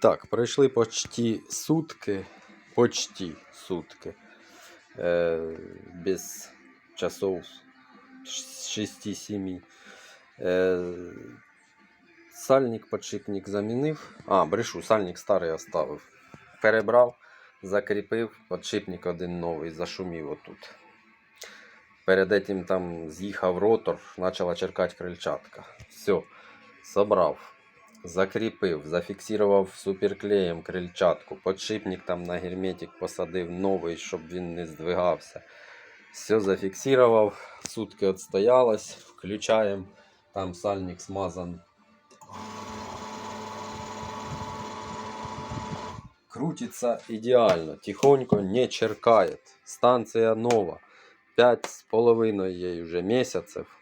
Так, пройшли почти сутки. Почти сутки. Е, без часов 6-7. Е, сальник, подшипник замінив. А, брешу, сальник старий оставив. Перебрав, закріпив, подшипник один новий, зашумів отут. Перед этим там з'їхав ротор, почала черкати крильчатка. Все, собрав, закріпив, зафіксував суперклеєм крильчатку, подшипник там на герметик посадив новий, щоб він не здвигався. Все зафіксував, сутки відстоялось, включаємо, там сальник смазан. Крутится идеально, тихонько не черкает. Станция нова. Пять с половиной ей уже месяцев.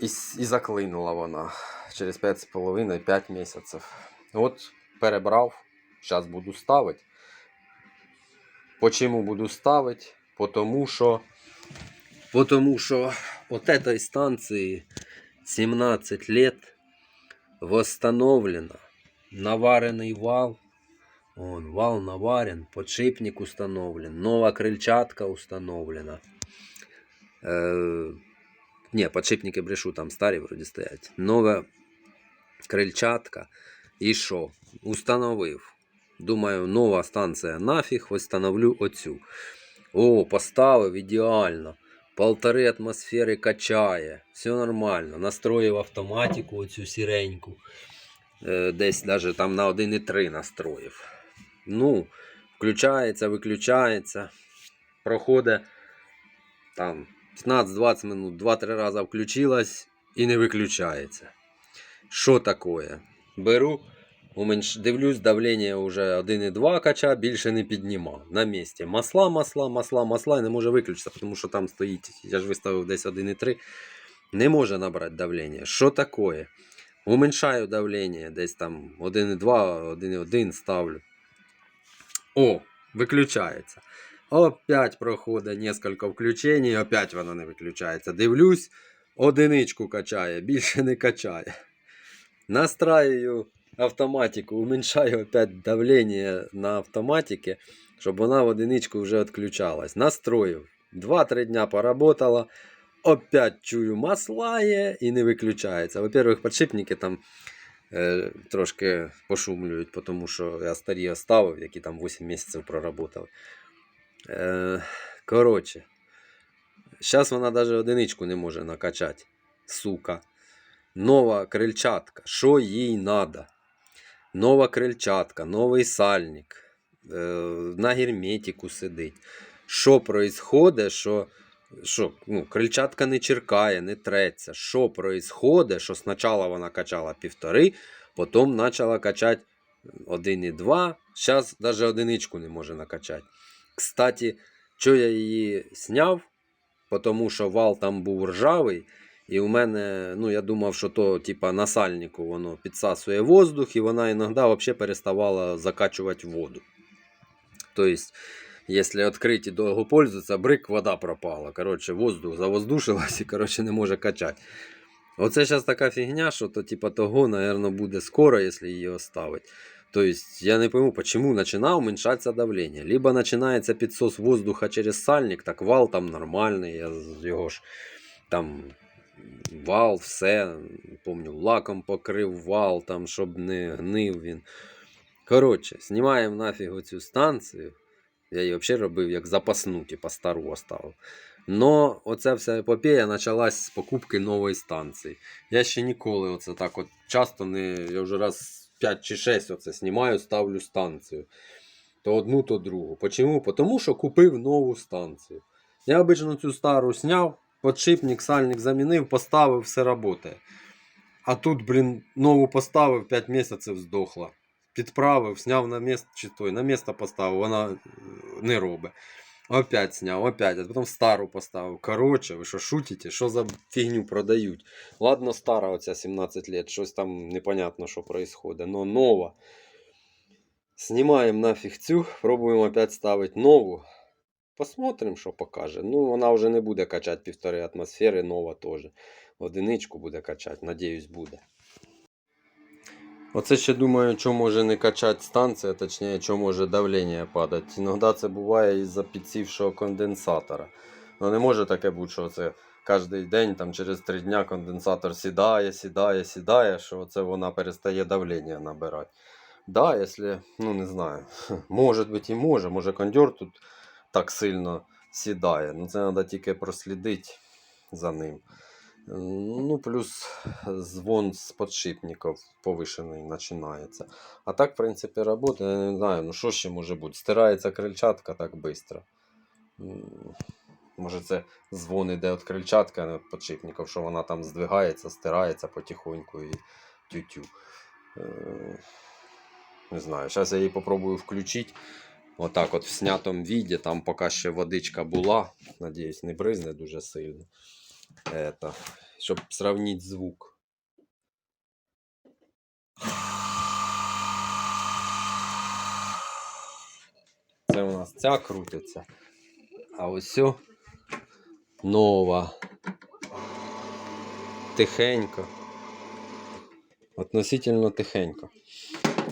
І, с- і заклинула вона через 5,5-5 місяців. От перебрав, зараз буду ставити. Почему буду ставити? Потому що, потому що от этой станції 17 лет восстановлено. Наварений вал. Он, вал наварен, подшипник установлен, нова крыльчатка установлена. Э, не, подшипники брешу, там старі вроді стоять. Нова крильчатка. І що? Установив. Думаю, нова станція нафіг, встановлю оцю. О, поставив ідеально. Полтори атмосфери качає. Все нормально. Настроїв автоматику оцю сіреньку. Е, Десь даже там на 1,3 настроїв. Ну, включається, виключається. Проходить там 15-20 минут, 2-3 рази включилась і не виключається. Що таке? Беру, уменьш... дивлюсь, давлення вже 1,2 кача, більше не підніма. На місці. Масла, масла, масла, масла і не може виключитися, тому що там стоїть, я ж виставив десь 1,3. Не може набрати давлення. Що таке? Уменьшаю давлення, десь там 1,2, 1,1 ставлю. О, виключається. Опять проходить несколько включень, опять воно не виключається. Дивлюсь, одиничку качає, більше не качає. Настраюю автоматику, уменьшаю опять давление на автоматике, щоб вона в одиничку вже відключалась. Настроїв. 2-3 дня поработала. Опять чую маслає і не виключається. Во-первых, подшипники там е, трошки пошумлюють, тому що я старі оставив, які там 8 місяців проработали. Е, коротше, зараз вона навіть одиничку не може накачати. Сука. Нова крильчатка. Що їй надо? Нова крильчатка, новий сальник. Е, на герметику сидить. Що происходить, що, що ну, крильчатка не черкає, не треться. Що происходить, що спочатку вона качала півтори, потім почала качати 1,2. Зараз навіть одиничку не може накачати. Кстати, що я її зняв, тому що вал там був ржавий. І у мене, ну я думав, що то типа на сальнику воно підсасує воздух, і вона іноді взагалі переставала закачувати воду. Тобто, якщо відкрити довго пользуватися, брик, вода пропала. Коротше, воздух завоздушилась і коротше, не може качати. Оце зараз така фігня, що то, типа, того, наверное, буде скоро, якщо її оставити. То есть я не пойму, почему начинает уменьшаться давление. Либо начинается підсос воздуха через сальник, так вал там нормальний, я його ж там вал, все, помню, лаком покрив вал, там, щоб не гнив він. Коротше, знімаємо нафіг оцю станцію. Я її взагалі робив як запасну, типа стару оставив. Но оця вся епопея почалась з покупки нової станції. Я ще ніколи оце так от часто не. Я вже раз 5 чи 6 оце знімаю, ставлю станцію. То одну, то другу. Почому? Тому що купив нову станцію. Я обично цю стару зняв, подшипник, сальник замінив, поставив, все працює. А тут, блін, нову поставив, 5 місяців здохла. Підправив, зняв на місце, чи той, на місце поставив, вона не робить. Опять сняв, опять, а потім стару поставив. Коротше, ви що шутите? Що за фігню продають? Ладно, стара оця 17 лет, щось там непонятно, що происходит, но нова. Знімаємо нафіг цю, пробуємо опять ставити нову. Посмотрим, що покаже. Ну, вона вже не буде качати півтори атмосфери, нова теж. Одиничку буде качати, надіюсь, буде. Оце ще думаю, що може не качати станція, точніше, що може давлення падати. Іноді це буває із-за підсівшого конденсатора. Ну не може таке бути, що це кожен день, там, через три дня конденсатор сідає, сідає, сідає, що це вона перестає давлення набирати. Да, якщо, ну не знаю, може бути і може, може кондьор тут так сильно сідає. Ну це треба тільки прослідити за ним. Ну, плюс звон з подшипників повишений починається. А так, в принципі, робота, я не знаю, ну що ще може бути? Стирається крильчатка так швидко. Може, це дзвон іде від крильчатка, а не від подшипників, що вона там здвигається, стирається потихоньку і тю-тю. Е, Не знаю, зараз я її попробую включити. Отак от в снятому віді, там поки ще водичка була. Надіюсь, не бризне дуже сильно. Это, щоб сравнити звук. Це у нас ця крутиться. А ось нова. Тихенько. Относительно тихенько.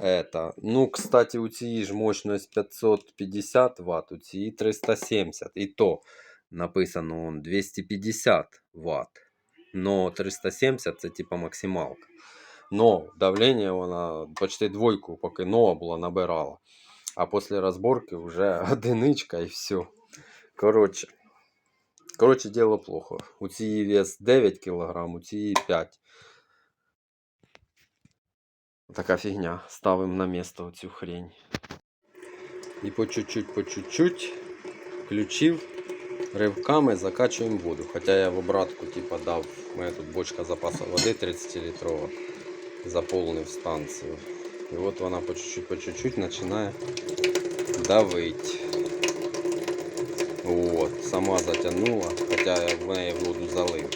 Это. Ну, кстати, у цієї ж мощність 550 Вт, у цієї 370. І то написано он 250 Вт. Но 370 це типа максималка. Но давление вона почти двойку, поки нова була, набирала. А після розборки вже одиничка і все. Коротше. Коротше, діло плохо. У цієї вес 9 кг, у цієї 5. Така фігня. Ставимо на місто оцю хрень. І по чуть-чуть, по чуть-чуть включив, ривками закачуємо воду. Хоча я в обратку типа дав, у мене тут бочка запасу води 30 літрова. Заповнив станцію. І от вона по чуть-чуть, по чуть-чуть починає давить. От, сама затягнула, хоча я в неї воду залив.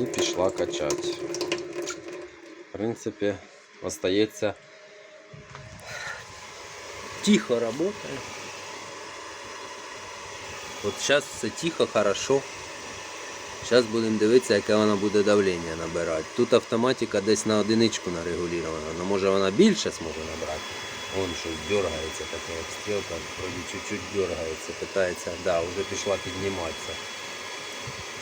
І пішла качати. В принципі, остається тихо работає. От зараз все тихо, хорошо. Зараз будемо дивитися, яке вона буде давлення набирати. Тут автоматика десь на одиничку нарегулювана. Ну може вона більше зможе набрати. Вон щось дергається, така як стрілка, вроді чуть-чуть дергається, питається, да, вже пішла підніматися.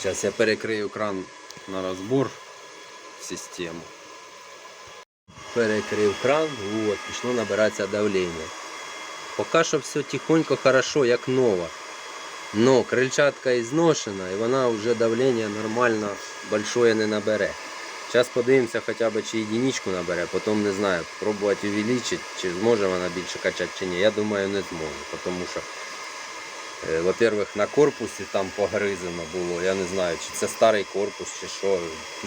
Зараз я перекрию кран на розбор в систему. Перекрив кран, от, пішло набиратися давлення. Поки що все тихонько, хорошо, як нова. Но крильчатка ізношена і вона вже давлення нормально большое не набере. Зараз подивимося хоча б чи единичку набере, потім не знаю, пробувати увеличити, чи зможе вона більше качати чи ні. Я думаю, не зможе, тому що, е, во-первых, на корпусі там погризено було. Я не знаю, чи це старий корпус, чи що,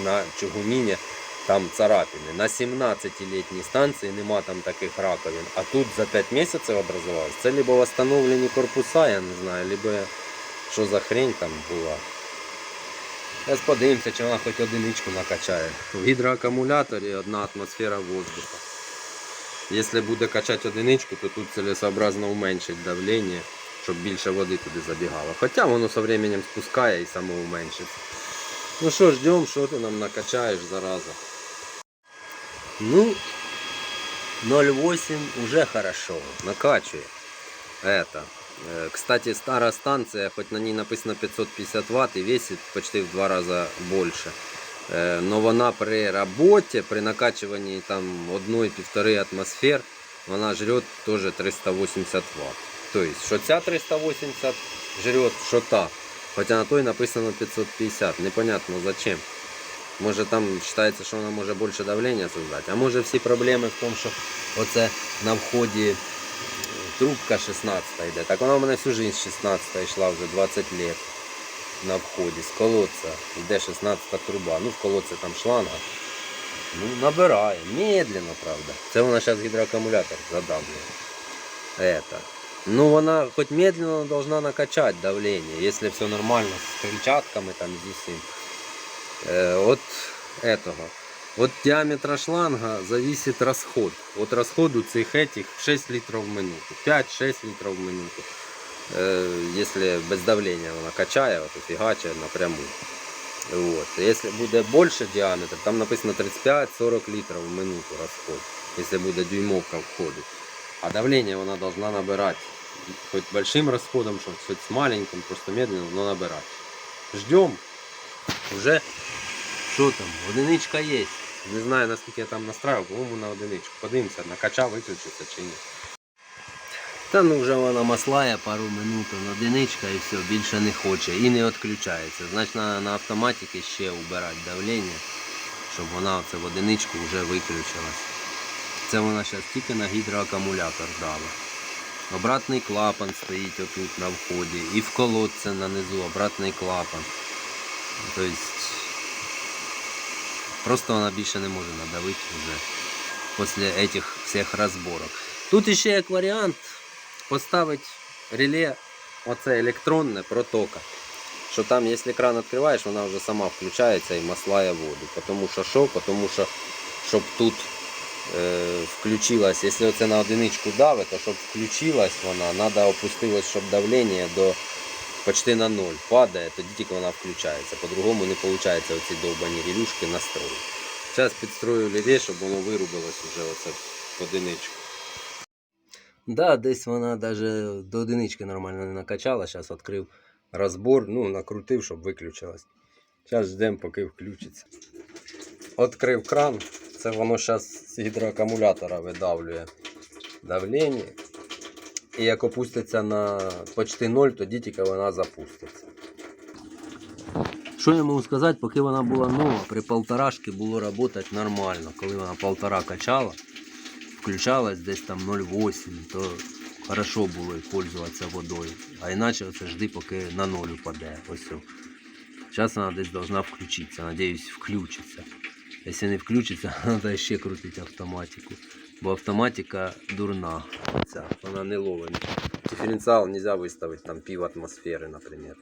на чугуніні там царапини. На 17-літній станції нема там таких раковин, а тут за 5 місяців образувалось. Це либо восстановлені корпуса, я не знаю, либо що за хрень там була. Зараз подивимося, чи вона хоч одиничку накачає. В гідроакумуляторі одна атмосфера воздуха. Якщо буде качати одиничку, то тут целесообразно уменьшить давлення, щоб більше води туди забігало. Хоча воно со временем спускає і само уменшиться. Ну що, ждемо, що ти нам накачаєш зараза. Ну, 0,8 уже хорошо, накачує. Это. Э, Кстати, старая станция, хоть на ней написано 550 Вт и весит почти в два раза больше. Э, Но вона при роботі, при накачуванні там 1-1,5 атмосфер, вона жрет тоже 380 Вт. Тобто, що ця 380 жрет, що та. Хоча на той написано 550. Непонятно зачем. Може там вважається, що вона може більше давлення создати. А може всі проблеми в тому, що оце на вході е, трубка 16 йде. Так вона у мене всю життя 16 йшла вже 20 років на вході. З колодця йде 16 труба. Ну в колодці там шланга. Ну набирає. Медленно, правда. Це вона зараз гідроакумулятор задавлює. Это. Ну, вона хоть медленно должна накачать давление, если все нормально с крыльчатками там с усім. Э, от этого. От диаметра шланга зависит расход. От расходу цих этих 6 литров в минуту. 5-6 литров в минуту. Э, если без давления вона качає, от фігаче напряму. Вот. Если буде більше діаметр, там написано 35-40 літрів в минуту розход, якщо буде дюймовка входить. А давление вона должна набирать. Хоть большим расходом, хоть, хоть с маленьким, просто медленно, но набирать. Ждем. Уже що там, одиничка є. Не знаю наскільки я там настраював, по-моєму на одиничку. Подивимося, накачав, виключиться чи ні. Та ну вже вона маслає пару минут, одиничка і все, більше не хоче і не відключається. Значить треба на автоматики ще убирати давлення, щоб вона оце в одиничку вже виключилась. Це вона зараз тільки на гідроакумулятор дала. Обратний клапан стоїть отут на вході. І в колодце на низу обратний клапан. Тобто просто вона більше не може надавити вже після этих всіх розборок. Тут ще як варіант поставити реле оце електронне протока. Що там, якщо кран відкриваєш, вона вже сама включається і маслає воду. Тому що що? Тому що щоб тут е, включилась, якщо це на одиничку давить, то щоб включилась вона, треба опустилось, щоб давлення до почти на ноль падає, тоді тільки вона включається. По-другому не виходить оці довбані релюшки настрою. Зараз підстрою ліве, щоб воно вирубилось вже оце в одиничку. Да, десь вона даже до одинички нормально не накачала. Зараз відкрив розбор, ну, накрутив, щоб виключилась. Зараз ждемо, поки включиться. Відкрив кран, це воно зараз з гідроакумулятора видавлює давлення. І як опуститься на почти 0, тоді тільки вона запуститься. Що я можу сказати, поки вона була нова, при полторашки було працювати нормально. Коли вона полтора качала, включалась десь там 0,8, то хорошо було і пользуватися водою. А іначе оце жди, поки на ноль упаде. Ось. Зараз вона десь должна включитися. Надіюсь, включиться. Якщо не включиться, треба ще крутити автоматику. Бо автоматика дурна. Ця. Вона не ловить. Дифференціал нельзя виставити там пів атмосфери, наприклад.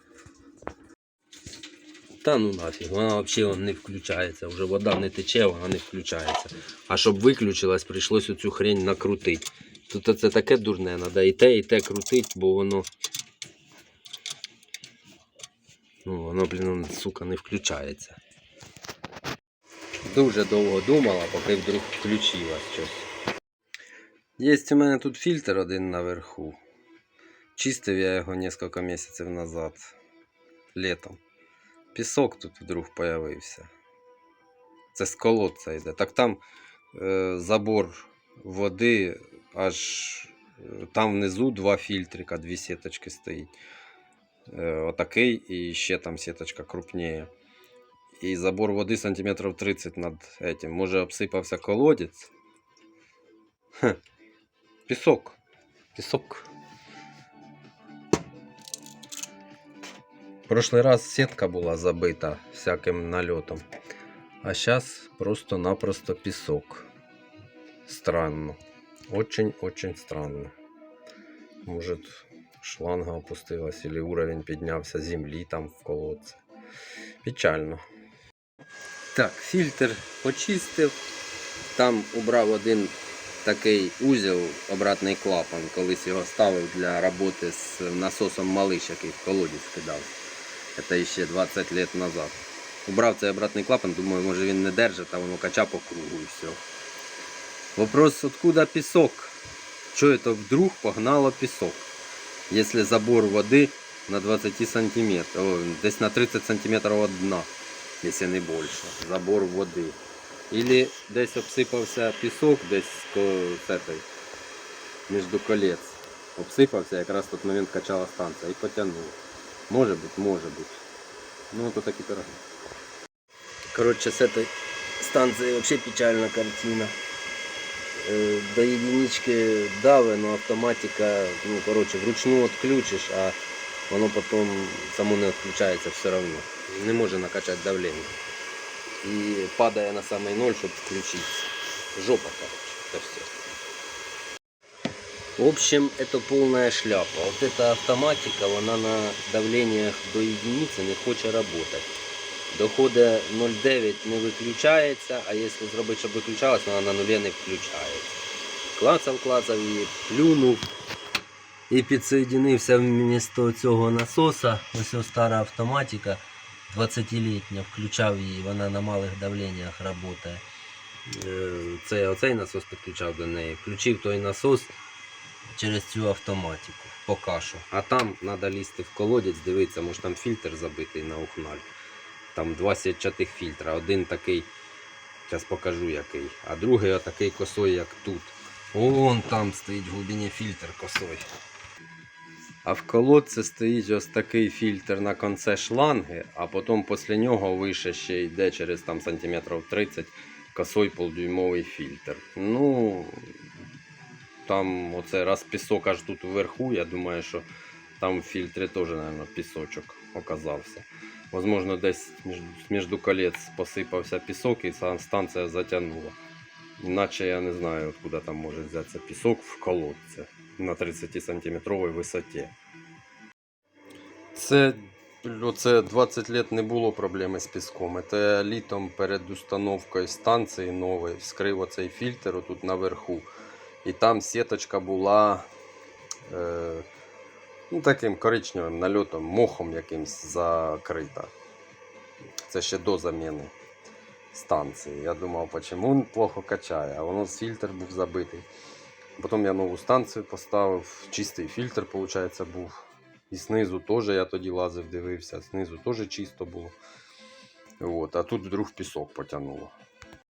Та ну нафіг, вона взагалі не включається. Вже вода не тече, вона не включається. А щоб виключилась, прийшлось оцю хрень накрутити. Тут це таке дурне, треба і те, і те крутити, бо воно. Ну, воно, блін, сука, не включається. Дуже довго думала, поки вдруг включилось щось. Є у мене тут фільтр один наверху. Чистив я його кілька місяців назад. Літом. Пісок тут вдруг появився. Це з колодця йде. Так там е, забор води аж е, там внизу два фільтрика, дві сіточки стоїть. Е, отакий і ще там сіточка крупніє. І забор води сантиметрів 30 над этим. Може обсипався колодець. Хе. Пісок. Пісок. Прошлый раз сетка була забита всяким нальотом. А сейчас просто-напросто песок. Странно. Очень-очень странно. Может, шланга опустилась или уровень піднявся землі там в колодці. Печально. Так, фільтр почистив. Там убрав один такий узел, обратний клапан. Колись його ставив для роботи з насосом малиш, який в колодязь кидав. Це ще 20 лет назад. Убрав цей обратний клапан, думаю, може він не держить, а воно кача по кругу і все. Вопрос, откуда песок? Что это вдруг погнало песок? Если забор воды на 20 сантиметров, о, десь на 30 сантиметров от дна, если не больше. Забор води. Или десь обсипався пісок, десь між колец. Обсипався, якраз той момент качала станція і потягнув. Може бути, може бути. Ну, то такі пироги. Коротше, з этой станції вообще печальна картина. Е, До единички дави, но автоматика, ну, короче, вручну відключиш, а воно потім само не відключається все равно. Не може накачати давлення. І падає на самий ноль, щоб включитися. Жопа, короче, это все. В общем, это полная шляпа. Вот эта автоматика, она на давлениях до единицы не хоче работать. Доходить 0,9 не виключається, а якщо зробити, щоб виключалось, вона на нулі не включається. Клацав, клацав її, плюнув і підсоєдинився вмісто цього насоса. Ось ось стара автоматика 20-літня, включав її, вона на малих давленнях працює. Це оцей насос підключав до неї. Включив той насос через цю автоматику. Поки що. А там треба лізти в колодязь, дивитися, може там фільтр забитий на ухналь. Там два сітчатих фільтра. Один такий, зараз покажу який, а другий отакий косой, як тут. Вон там стоїть в глибині фільтр косой. А в колодці стоїть ось такий фільтр на конце шланги, а потім після нього вище ще йде через там сантиметрів 30 косой полдюймовий фільтр. Ну, там оце раз пісок аж тут вверху, я думаю, що там в фільтрі теж, мабуть, пісочок оказався. Возможно, десь між, колець посипався пісок і станція затягнула. Іначе я не знаю, откуда там може взятися пісок в колодці на 30 сантиметровій висоті. Це, оце 20 лет не було проблеми з піском. Це літом перед установкою станції нової вскрив оцей фільтр тут наверху. І там сіточка була е, ну, таким коричневим нальотом, мохом якимсь закрита. Це ще до заміни станції. Я думав, чому плохо качає, а воно фільтр був забитий. Потім я нову станцію поставив, чистий фільтр, виходить, був. І знизу теж я тоді лазив, дивився, знизу теж чисто було. От, а тут вдруг пісок потягнуло.